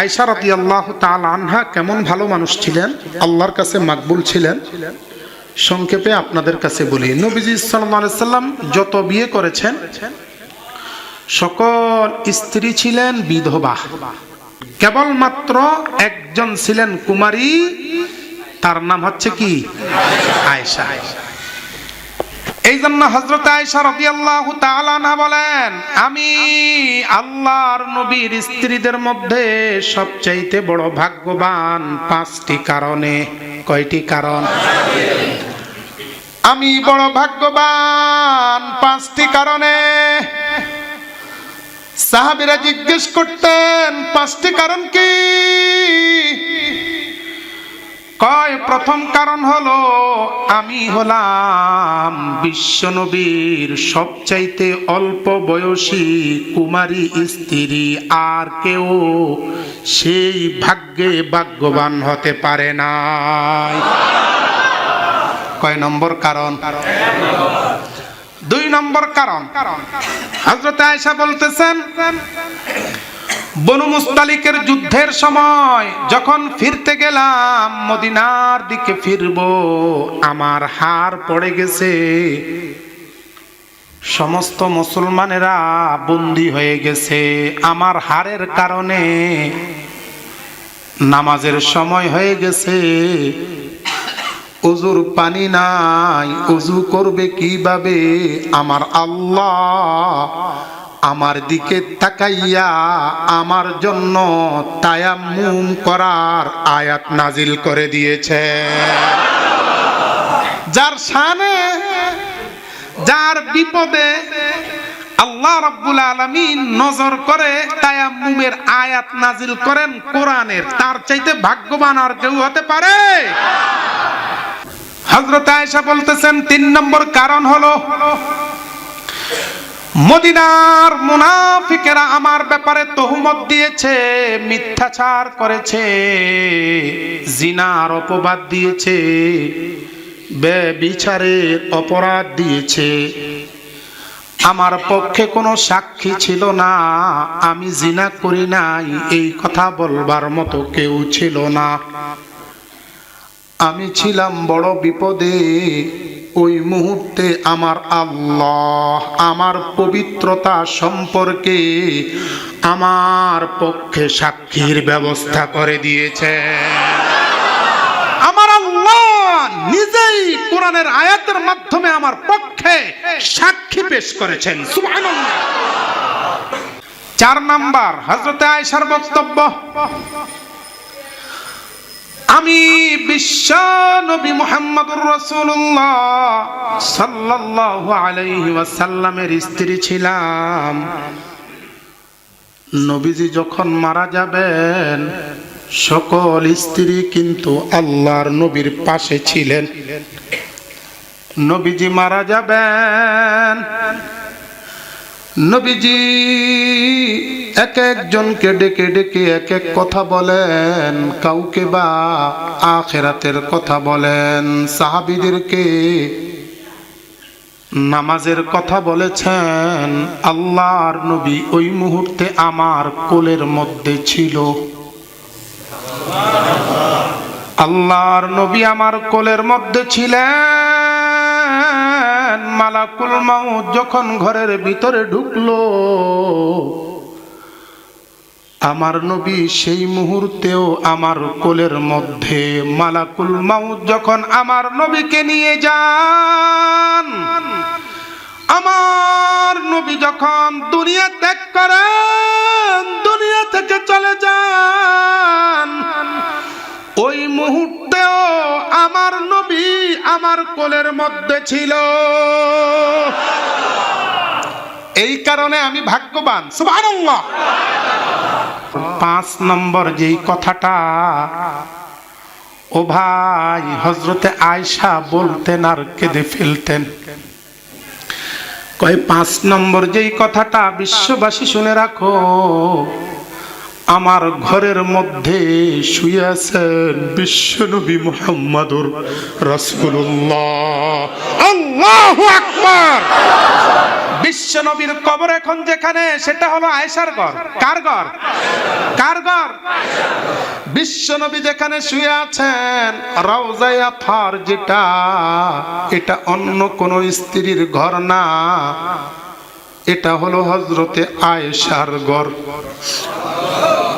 আয়সা রাতি আল্লাহ তাল আনহা কেমন ভালো মানুষ ছিলেন? আল্লাহর কাছে মাকবুল ছিলেন? সংক্ষেপে আপনাদের কাছে বলি, নবীজি সাল্লাহ সাল্লাম যত বিয়ে করেছেন, সকল স্ত্রী ছিলেন বিধবা। কেবলমাত্র একজন ছিলেন কুমারী, তার নাম হচ্ছে কি? আয়সা এই জন্য হজরত আয়সা বলেন, আমি আল্লাহর নবীর স্ত্রীদের মধ্যে সবচাইতে বড় ভাগ্যবান পাঁচটি কারণে, কয়টি কারণ? আমি বড় ভাগ্যবান পাঁচটি কারণে, সাহাবীরা জিজ্ঞেস করতেন, পাঁচটি কারণ কি? কয়, প্রথম কারণ হলো, আমি হলাম বিশ্বনবীর সবচাইতে অল্প বয়সী কুমারী স্ত্রী, আর কেউ সেই ভাগ্যে ভাগ্যবান হতে পারে নাই। কয় নম্বর কারণ? দুই নম্বর কারণ। হজরত আয়সা বলতেছেন বনু মুস্তালিকের যুদ্ধের সময় যখন ফিরতে গেলাম, মদিনার দিকে ফিরব, আমার হার পড়ে গেছে। সমস্ত মুসলমানেরা বন্দী হয়ে গেছে আমার হারের কারণে। নামাজের সময় হয়ে গেছে। উজুর পানি নাই, উজু করবে কীভাবে? আমার আল্লাহ আমার দিকে তাকাইয়া আমার জন্য তায়াম্মুম করার আয়াত নাজিল করে দিয়েছে। যার শানে, যার বিপদে আল্লাহ রাব্বুল আলামিন নজর করে তায়াম্মুমের আয়াত নাজিল করেন কোরআনের, তার চাইতে ভাগ্যবান আর কেউ হতে পারে? হযরত আয়েশা বলতেছেন, তিন নম্বর কারণ হলো মদিনার মুনাফিকেরা আমার ব্যাপারে তহুমত দিয়েছে, মিথ্যাচার করেছে, জিনার অপবাদ দিয়েছে বিচারের অপরাধ দিয়েছে। আমার পক্ষে কোনো সাক্ষী ছিল না, আমি জিনা করি নাই, এই কথা বলবার মতো কেউ ছিল না। আমি ছিলাম বড় বিপদে ওই মুহূর্তে আমার আল্লাহ আমার পবিত্রতা সম্পর্কে আমার পক্ষে সাক্ষীর ব্যবস্থা করে দিয়েছে আমার আল্লাহ নিজেই কোরআনের আয়াতের মাধ্যমে আমার পক্ষে সাক্ষী পেশ করেছেন। চার নাম্বার হজরতে আয়েশার বক্তব্য। আমি বিশ্ব নবী মুহাম্মদুর রাসূলুল্লাহ সাল্লাল্লাহু আলাইহি ওয়াসাল্লামের স্ত্রী ছিলাম। নবীজি যখন মারা যাবেন, সকল স্ত্রী কিন্তু আল্লাহর নবীর পাশে ছিলেন। নবীজি মারা যাবেন, নবীজি এক একজনকে ডেকে ডেকে এক এক কথা বলেন, কাউকে বা আখেরাতের কথা বলেন। সাহাবিদেরকে নামাজের কথা বলেছেন, আল্লাহর নবী ওই মুহূর্তে আমার কোলের মধ্যে ছিল। আল্লাহর নবী আমার কোলের মধ্যে ছিলেন। মালাকুল মাউত যখন ঘরের ভিতরে ঢুকলো আমার নবী সেই মুহূর্তেও আমার কোলের মধ্যে মালাকুল মাউত যখন আমার নবীকে নিয়ে যান, আমার নবী যখন দুনিয়া ত্যাগ করেন, দুনিয়া থেকে চলে যান, ওই মুহূর্তেও আমার নবী আমার কোলের মধ্যে ছিল। এই কারণে আমি ভাগ্যবান, সুবহানাল্লাহ। পাঁচ নম্বর যেই কথাটা, ও ভাই হজরতে আয়সা বলতেন আর কেঁদে ফেলতেন। কয়, পাঁচ নম্বর যেই কথাটা, বিশ্ববাসী শুনে রাখো আমার ঘরের মধ্যে শুয়ে আছেন বিশ্বনবী মুহাম্মাদুর রাসূলুল্লাহ। আল্লাহু আকবার! বিশ্ব নবীর কবর এখন যেখানে, সেটা হলো আয়েশার ঘর। কার ঘর? কার ঘর? বিশ্বনবী যেখানে শুয়ে আছেন, রওজায়া থার যেটা এটা অন্য কোন স্ত্রীর ঘর না। এটা হলো হজরতে আয়েশার ঘর।